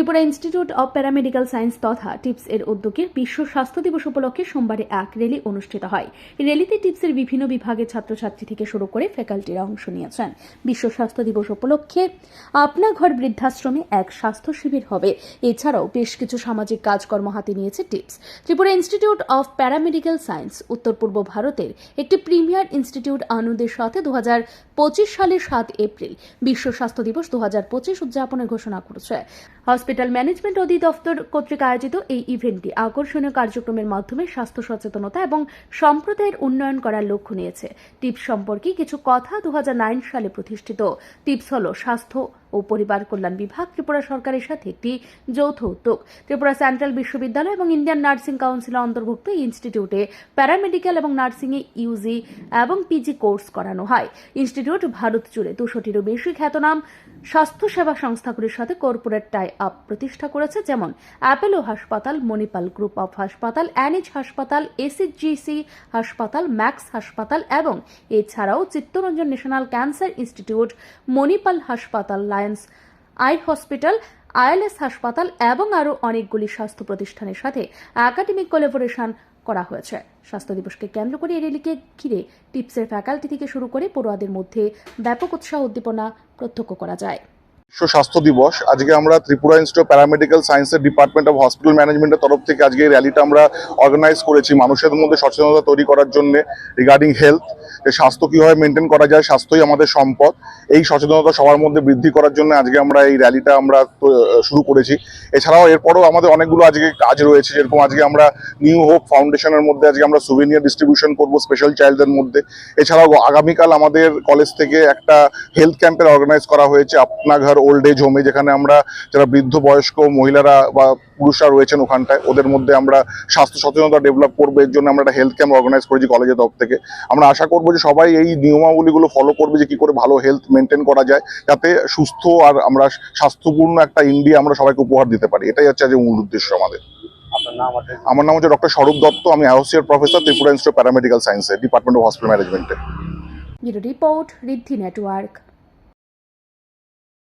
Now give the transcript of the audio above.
Tripura Institute of Paramedical Science তথা TIPS এর উদ্যোগে বিশ্ব স্বাস্থ্য দিবস উপলক্ষে সোমবারে এক র্যালি অনুষ্ঠিত হয়। র্যালিতে টিপসের বিভিন্ন বিভাগের ছাত্রছাত্রী থেকে শুরু করে ফ্যাকাল্টিরা অংশ নিয়েছেন। বিশ্ব স্বাস্থ্য দিবস উপলক্ষে আপনা ঘর বৃদ্ধাশ্রমে এক স্বাস্থ্য শিবির হবে। এছাড়াও বেশ কিছু সামাজিক কাজকর্ম হাতে নিয়েছে TIPS. Tripura Institute of Paramedical Science, উত্তর পূর্ব ভারতের একটি প্রিমিয়ার ইনস্টিটিউট আনন্দের সাথে দু হাজার পঁচিশ সালের সাত এপ্রিল বিশ্ব স্বাস্থ্য দিবস দু হাজার পঁচিশ উদযাপনের ঘোষণা করেছে। হসপিটাল ম্যানেজমেন্ট অধিদপ্তর কর্তৃক আয়োজিত এই ইভেন্টটি আকর্ষণীয় কার্যক্রমের মাধ্যমে স্বাস্থ্য সচেতনতা এবং সম্প্রদায়ের উন্নয়ন করার লক্ষ্য নিয়েছে। টিপস সম্পর্কে কিছু কথা দু সালে প্রতিষ্ঠিত। টিপস হল স্বাস্থ্য ও পরিবার কল্যাণ বিভাগ, ত্রিপুরা সরকারের সাথে একটি যৌথ উদ্যোগ। ত্রিপুরা সেন্ট্রাল বিশ্ববিদ্যালয় এবং ইন্ডিয়ান নার্সিং কাউন্সিলের অন্তর্ভুক্ত ইনস্টিটিউটে প্যারামেডিক্যাল এবং নার্সিংয়ে ইউজি এবং পিজি কোর্স করানো হয়। ইনস্টিটিউট ভারত জুড়ে দুশোটিরও বেশি খ্যাতনাম স্বাস্থ্যসেবা সংস্থাগুলির সাথে কর্পোরেট টাই আপ প্রতিষ্ঠা করেছে, যেমন অ্যাপেলো হাসপাতাল, মণিপাল গ্রুপ অফ হাসপাতাল অ্যানিজ হাসপাতাল এসিজিসি হাসপাতাল, ম্যাক্স হাসপাতাল এবং এছাড়াও Chittaranjan National Cancer Institute, Manipal হাসপাতাল লায়ন্স আই হসপিটাল, আইএলএস হাসপাতাল এবং আরও অনেকগুলি স্বাস্থ্য প্রতিষ্ঠানের সাথে একাডেমিক কোলাবোরেশন করা হয়েছে। স্বাস্থ্য দিবসকে কেন্দ্র করে এই র্যালিকে ঘিরে টিপসের ফ্যাকাল্টি থেকে শুরু করে পড়ুয়াদের মধ্যে ব্যাপক উৎসাহ উদ্দীপনা প্রত্যক্ষ করা যায়। বিশ্ব স্বাস্থ্য দিবস। আজকে আমরা ত্রিপুরা ইনস্টিটিউট প্যারামেডিক্যাল সায়েন্সের ডিপার্টমেন্ট অফ হসপিটাল ম্যানেজমেন্টের তরফ থেকে আজকে এই র্যালিটা আমরা অর্গানাইজ করেছি মানুষের মধ্যে সচেতনতা তৈরি করার জন্য রিগার্ডিং হেলথ যে স্বাস্থ্য কীভাবে মেনটেন করা যায়, স্বাস্থ্যই আমাদের সম্পদ। এই সচেতনতা সবার মধ্যে বৃদ্ধি করার জন্য আজকে আমরা এই র্যালিটা আমরা শুরু করেছি। এছাড়াও এরপরও আমাদের অনেকগুলো আজকে কাজ রয়েছে, যেরকম আজকে আমরা নিউ হোপ ফাউন্ডেশনের মধ্যে আজকে আমরা সুভিনিয়ার ডিস্ট্রিবিউশন করব স্পেশাল চাইল্ডদের মধ্যে। এছাড়াও আগামীকাল আমাদের কলেজ থেকে একটা হেলথ ক্যাম্পের অর্গানাইজ করা হয়েছে, আপনা ঘর ওল্ড এজ হোমে যেখানে আমরা যারা বৃদ্ধ বয়স্ক মহিলারা বা পুরুষরা রয়েছেন ওখানটায় ওদের মধ্যে আমরা স্বাস্থ্য সচেতনতা ডেভেলপ করব। এর জন্য আমরা একটা হেলথ ক্যাম্প অর্গানাইজ করেছি কলেজের তরফ থেকে। আমরা আশা করব যে সবাই এই নিয়মাবলীগুলো ফলো করবে যে কি করে ভালো হেলথ মেনটেন করা যায় যাতে সুস্থ আর আমরা স্বাস্থ্যপূর্ণ একটা ইন্ডিয়া আমরা সবাইকে উপহার দিতে পারি। এটাই হচ্ছে আজকে মূল উদ্দেশ্য আমাদের। আমার নাম হচ্ছে ডক্টর স্বরূপ দত্ত। আমি associate professor Tripura Institute Paramedical সায়েন্সে ডিপার্টমেন্ট অফ হসপিটাল ম্যানেজমেন্টে রিপোর্ট রিদ্ধি নেটওয়ার্ক